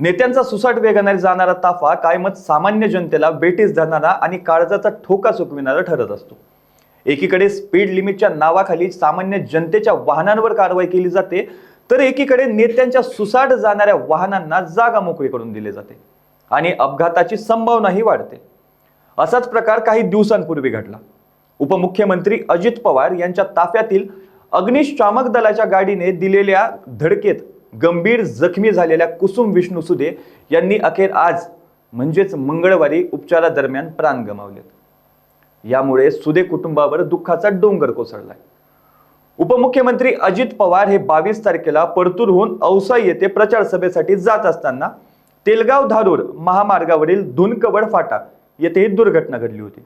नेत्यांचा सुसाट वेगाने जाणारा ताफा कायमच सामान्य जनतेला बेटीस धरणारा आणि काळजाचा ठोका चुकविणारा ठरत असतो. एकीकडे स्पीड लिमिटच्या नावाखाली सामान्य जनतेच्या वाहनांवर कारवाई केली जाते तर एकीकडे नेत्यांच्या सुसाट जाणाऱ्या वाहनांना जागा मोकळी करून दिली जाते आणि अपघाताची संभावनाही वाढते. असाच प्रकार काही दिवसांपूर्वी घडला. उपमुख्यमंत्री अजित पवार यांच्या ताफ्यातील अग्निशामक दलाच्या गाडीने दिलेल्या धडकेत गंभीर जखमी झालेल्या कुसुम विष्णू सुदे यांनी अखेर आज म्हणजेच मंगळवारी उपचारादरम्यान प्राण गमावलेत. यामुळे सुदे कुटुंबावर दुःखाचा डोंगर कोसळलाय. उपमुख्यमंत्री अजित पवार हे बावीस तारखेला परतूरहून औसा येथे प्रचार सभेसाठी जात असताना तेलगाव धारूर महामार्गावरील धुनकवड फाटा येथे ही दुर्घटना घडली होती.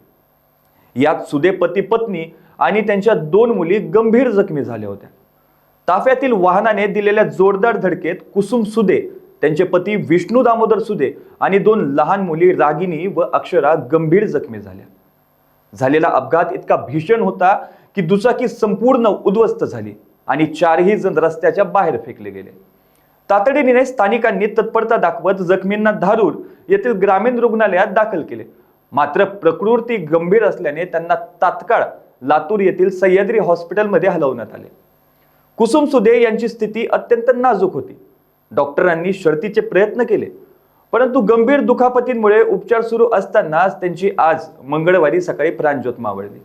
यात सुदे पती पत्नी आणि त्यांच्या दोन मुली गंभीर जखमी झाल्या होत्या. ताफ्यातील वाहनाने दिलेल्या जोरदार धडकेत कुसुम सुदे त्यांचे पती विष्णू दामोदर सुदे आणि दोन लहान मुली रागिनी व अक्षरा गंभीर जखमी झाल्या. झालेला अपघात इतका भीषण होता की दुचाकी संपूर्ण उद्ध्वस्त झाली आणि चारही जण रस्त्याच्या बाहेर फेकले गेले. तातडीने स्थानिकांनी तत्परता दाखवत जखमींना धारूर येथील ग्रामीण रुग्णालयात दाखल केले. मात्र प्रकृती गंभीर असल्याने त्यांना तात्काळ लातूर येथील सह्याद्री हॉस्पिटलमध्ये हलवण्यात आले. कुसुम सुदे यांची स्थिती अत्यंत नाजूक होती. डॉक्टरांनी शर्तीचे प्रयत्न केले परंतु गंभीर दुखापतींमुळे उपचार सुरू असतानाच त्यांची आज मंगळवारी सकाळी प्राणज्योत मावळली.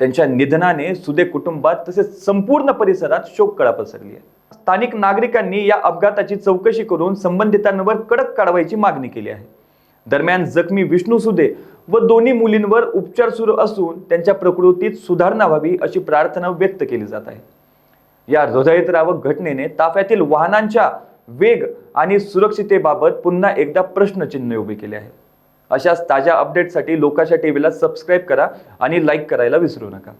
त्यांच्या निधनाने सुदे कुटुंबात तसेच संपूर्ण परिसरात शोककळा पसरली आहे. स्थानिक नागरिकांनी या अपघाताची चौकशी करून संबंधितांवर कडक कारवाईची मागणी केली आहे. दरम्यान जखमी विष्णू सुदे व दोन्ही मुलींवर उपचार सुरू असून त्यांच्या प्रकृतीत सुधारणा व्हावी अशी प्रार्थना व्यक्त केली जात आहे. या हृदयद्रावक घटनेने ताफ्यातील वाहनांच्या वेग आणि सुरक्षितेबाबत पुन्हा एकदा प्रश्नचिन्ह उभे केले आहे. अशाच ताज्या अपडेटसाठी लोकाशा टीव्हीला सबस्क्राईब करा आणि लाईक करायला विसरू नका.